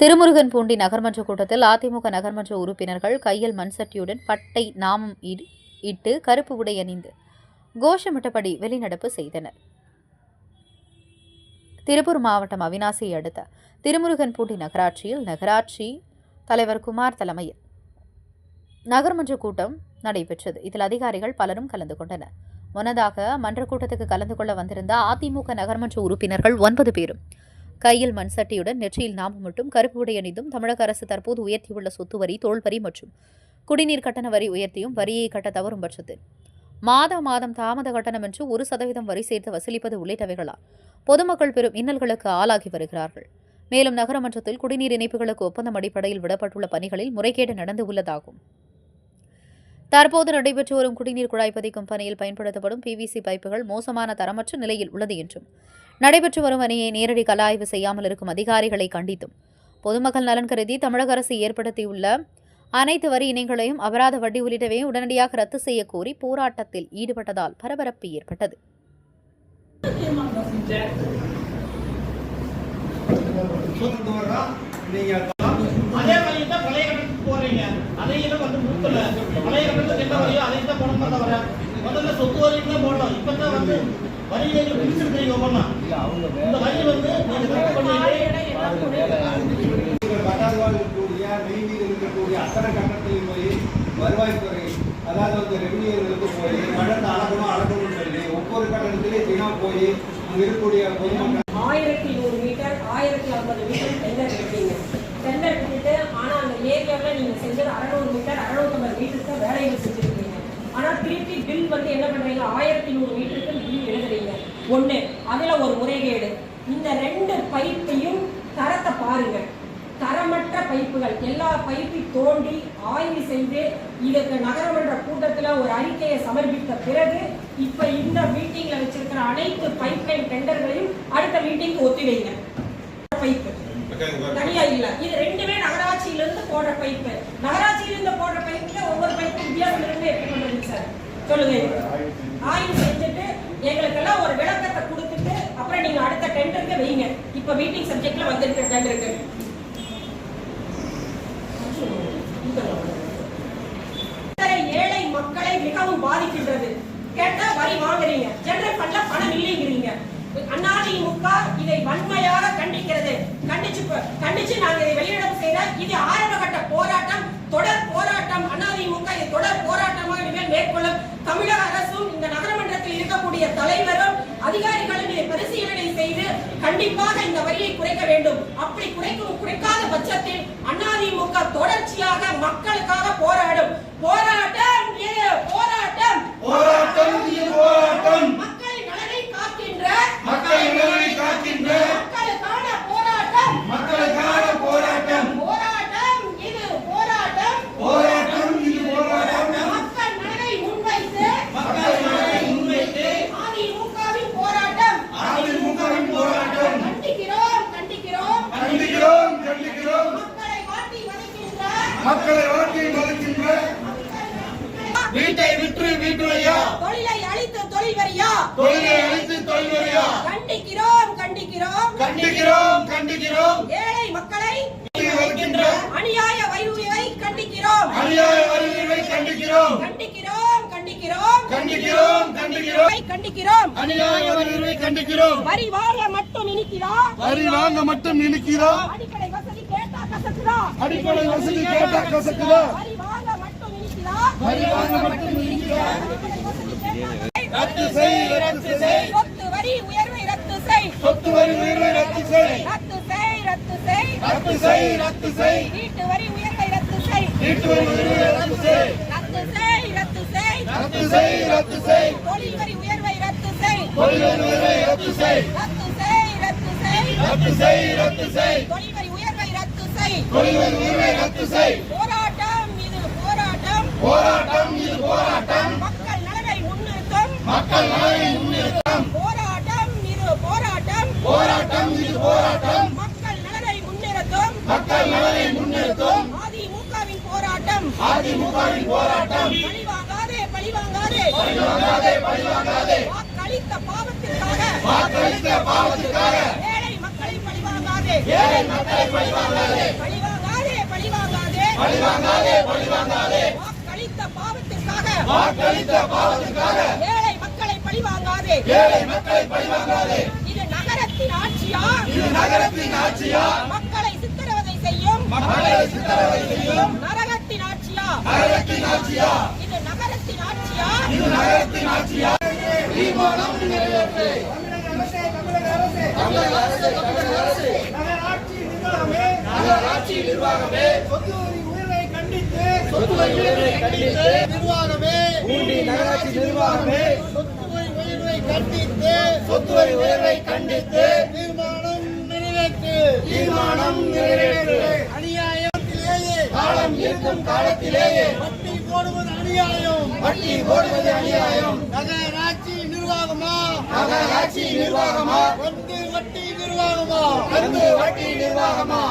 திருமுருகன் பூண்டி நகர்மன்ற கூட்டத்தில் அதிமுக நகர்மன்ற உறுப்பினர்கள் கையில் மண்சட்டியுடன் பட்டை நாமம் இட்டு கருப்பு உடை அணிந்து கோஷமிட்டபடி வெளிநடப்பு செய்தனர். திருப்பூர் மாவட்டம் அவினாசியை அடுத்த திருமுருகன் பூண்டி நகராட்சியில் நகராட்சி தலைவர் குமார் தலைமையில் நகர்மன்ற கூட்டம் நடைபெற்றது. இதில் அதிகாரிகள் பலரும் கலந்து கொண்டனர். முன்னதாக மன்ற கூட்டத்துக்கு கலந்து கொள்ள வந்திருந்த அதிமுக நகர்மன்ற உறுப்பினர்கள் ஒன்பது பேரும் கையில் மண்சட்டியுடன் நெற்றியில் நாமம் மட்டும் கருப்பு உடை அணிந்தும் தமிழக அரசு தற்போது உயர்த்தியுள்ள சொத்து வரி தோல் வரி மற்றும் குடிநீர் கட்டண வரி உயர்த்தியும் வரியை கட்ட தவறும் பட்சத்தில். மாதா மாதம் தாமத கட்டணம் என்று ஒரு சதவீதம் வரி சேர்த்து வசூலிப்பது உள்ளிட்டவைகளால் பொதுமக்கள் பெரும் இன்னல்களுக்கு ஆளாகி வருகிறார்கள். மேலும் நகரமன்றத்தில் குடிநீர் இணைப்புகளுக்கு ஒப்பந்தம் அடிப்படையில் விடப்பட்டுள்ள பணிகளில் முறைகேடு நடந்து உள்ளதாகும். தற்போது நடைபெற்று வரும் குடிநீர் குழாய் பதிக்கும் பணியில் பயன்படுத்தப்படும் பிவிசி பைப்புகள் மோசமான தரமற்ற நிலையில் உள்ளது என்றும் நடைபெற்று வரும் பணியை நேரடி கலாய்வு செய்யாமல் இருக்கும் அதிகாரிகளை கண்டித்தும். பொதுமக்கள் நலன் கருதி தமிழக அரசு ஏற்படுத்தியுள்ள அனைத்து வரி இணைகளையும் அபராத வட்டி உள்ளிட்டவையும் உடனடியாக ரத்து செய்ய கோரி போராட்டத்தில் ஈடுபட்டதால் பரபரப்பு ஏற்பட்டது. சொத்து வர்றோம் நீங்க அதே தான் வந்து முதல்ல சொத்து வரைக்கும் தான் போடணும் வந்து வரி நீங்கள் பிரிச்சிருக்கீங்க இருக்கக்கூடிய நெய்வீடு இருக்கக்கூடிய அத்தனை கட்டத்திலையும் போய் வருவாய்த்துறை அதாவது வந்து ரெவன்யூகளுக்கு போய் கட்டணத்தை அளக்கணும் அளக்கணும்னு சொல்லி ஒவ்வொரு கட்டணத்திலையும் தினம் போய் அங்க இருக்கக்கூடிய பொதுமக்கள் ஆயிரத்தி நூறு மீட்டர் ஆயிரத்தி ஐம்பது மீட்டர் டெண்டர் விட்டீங்க டெண்டர் விட்டுட்டு ஆனா அந்த ஏரியாவில் நீங்க செஞ்சது அறநூறு மீட்டர் அறுநூத்தம்பது மீட்டருக்கு வேலைகள் செஞ்சிருக்கீங்க. ஆனா திருப்பி பில் வந்து என்ன பண்றீங்க? ஆயிரத்தி நூறு மீட்டருக்கு பில் எழுதுறீங்க. ஒண்ணு அதுல ஒரு முறைகேடு. இந்த ரெண்டு பைப்பையும் தரத்தை பாருங்க தரமற்ற பைப்புகள். எல்லா பைப்பை தோண்டி ஆய்வு செய்து இதற்கு நகரமன்ற கூட்டத்துல ஒரு அறிக்கையை சமர்ப்பித்த பிறகு இப்ப இந்த மீட்டிங்ல வச்சிருக்கிற அனைத்து பைப் லைன் டெண்டர்களையும் அடுத்த மீட்டிங்க்கு ஒத்திவைங்க பைப்பு. தனியா இல்ல. இது ரெண்டுமே நகராட்சியில இருந்து போடுற பைப்பு. நகராட்சியில இருந்து போடுற பைப்புல ஒவ்வொரு பைப்பும் வித்தியாசம் இருந்து எப்படி சார். சொல்லுங்க. ஆய்வு நீங்க அடுத்த வைங்க. இப்ப மீட்டிங் சப்ஜெக்ட்ல வந்திருக்கிற டெண்டருக்கு இருக்கு ஏழை மக்களை மிகவும் பாதிக்கின்றது. கேட்டா வரி வாங்குறீங்க. ஜெனரல் ஃபண்ட்ல பணம் இல்லைங்கிறீங்க. அதிமுக இதை வன்மையாக கண்டிக்கிறது. கண்டிச்சு கண்டிச்சு நாங்க இதை வெளியிடம் செய்த இது ஆரம்ப கட்ட போராட்டம் தொடர் போராட்டம். அதிமுக இது தொடர் போராட்டமாக இனிமேல் மேற்கொள்ளும் தமிழக அரசும் இந்த நகரமன்றத்தில் இருக்கக்கூடிய தலைவரும் அதிகாரிகளும் இதை பரிசீலனை கண்டிப்பாக இந்த வரியை குறைக்க வேண்டும். அப்படி குறைக்கும் குறைக்காத பட்சத்தில் அதிமுக தொடர்ச்சியாக மக்களுக்காக போராடும். போராட்டம் போராட்டம் இது போராட்டம் மக்களின் நலனை காக்கின்ற மக்கள் நலனை காக்கின்ற மக்களுக்கான போராட்டம் மக்களுக்கான போராட்டம் போராட்டம் இது போராட்டம் போராட்டம் இது போராட்டம் மக்கள் நலனை முன்வைத்து மக்கள் நலனை முன்வைத்து அதிமுகவின் போராட்டம் அதிமுகவின் போராட்டம் கண்டிக்கிறோம் கண்டிக்கிறோம் கண்டிக்கிறோம் கண்டிக்கிறோம் மக்களை வாட்டி வதைக்கின்ற மக்களை வாட்டி வளர்க்கின்ற வீட்டை விற்று வீட்டுலையா தொழிலை அழித்து தொழில் வரியா தொழிலை அழித்து தொழிலையா கண்டிக்கிறோம் கண்டிக்கிறோம். கண்டிக்கிறோம் கண்டிக்கிறோம். ஏழை மக்களை வைக்கின்ற அநியாய வைரூரியை கண்டிக்கிறோம். அநியாய வரிகளை கண்டிக்கிறோம். கண்டிக்கிறோம் கண்டிக்கிறோம். கண்டிக்கிறோம் கண்டிக்கிறோம். கண்டிக்கிறோம். அநியாய வரிகளை கண்டிக்கிறோம். வரி வாங்க மட்டும் இனிக்கிறா வரி வாங்க மட்டும் நினைக்கிறா அடிப்படை வசதி கேட்டா கசக்குதா அடிப்படை வசதி கேட்டா கசக்குதா வரி மட்டும் ரத்து செய் ரத்து செய். சொத்து வரி உயர்வை ரத்து செய் சொத்து வரி உயர்வை ரத்து செய் ரத்து செய் ரத்து செய் ரத்து செய் ரத்து செய் வீட்டு வரி உயர்வை ரத்து செய் வீட்டு வரி உயர்வை ரத்து செய் ரத்து செய் ரத்து செய் ரத்து செய் ரத்து செய் தொழில் வரி உயர்வை ரத்து செய் தொழில் வரி உயர்வை ரத்து செய் ரத்து செய் ரத்து செய் ரத்து செய் ரத்து செய் தொழில் வரி உயர்வை ரத்து செய் தொழில் வரி உயர்வை ரத்து செய் போராட்டம் இது போராட்டம். போராட்டம் இது போராட்டம். மக்கள் நலனை முன்னிறுத்தும். மக்கள் நலனை முன்னிறுத்தம். போராட்டம் இது போராட்டம். போராட்டம் இது போராட்டம். மக்கள் நலனை முன்னிறுத்தும். மக்கள் நலனை முன்னிறுத்தும். அதிமுகவின் போராட்டம். அதிமுகவின் போராட்டம். பழிவாங்காதே பழிவாங்காதே. பழிவாங்காதே பழிவாங்காதே. வாக்களித்த பாவத்திற்காக. வாக்களித்த பாவத்துக்காக ஏழை மக்களை பழிவாங்காதே. ஏழை மக்களை பழிவாங்காதே. பழிவாங்காதே. வாக்களித்த பாவத்திற்காக. வாக்களித்த பாவத்துக்காக ஏழை மக்களை பழிவாங்காதே. ஏழை மக்களை பழிவாங்காதே. இது நகரத்தின் ஆட்சியா? இது நகரத்தின் ஆட்சியா? மக்களை சித்திரவதை செய்யும். மக்களை சித்திரவதை செய்யும். நரகத்தின் ஆட்சியா? நகரத்தின் ஆட்சியா? இது நகரத்தின் ஆட்சியா? இது நகரத்தின் ஆட்சியா? தீர்மானம் நிறைவேற்று தமிழக அரசு தமிழக அரசு. நகராட்சி நிர்வாகமே. நகராட்சி நிர்வாகமே. சொத்து கண்டித்து நிர்வாகமே பூண்டி நகராட்சி நிர்வாகமே கண்டித்து சொத்து வரி உயர்வை கண்டித்து தீர்மானம் நிறைவேற்று தீர்மானம் நிறைவேற்று அநியாயத்திலேயே காலம் இருக்கும் காலத்திலேயே வட்டி போடுவது அநியாயம் வட்டி போடுவது அநியாயம் நகராட்சி நிர்வாகமா நகராட்சி நிர்வாகமா வந்து வட்டி நிர்வாகமா வந்து வட்டி நிர்வாகமா?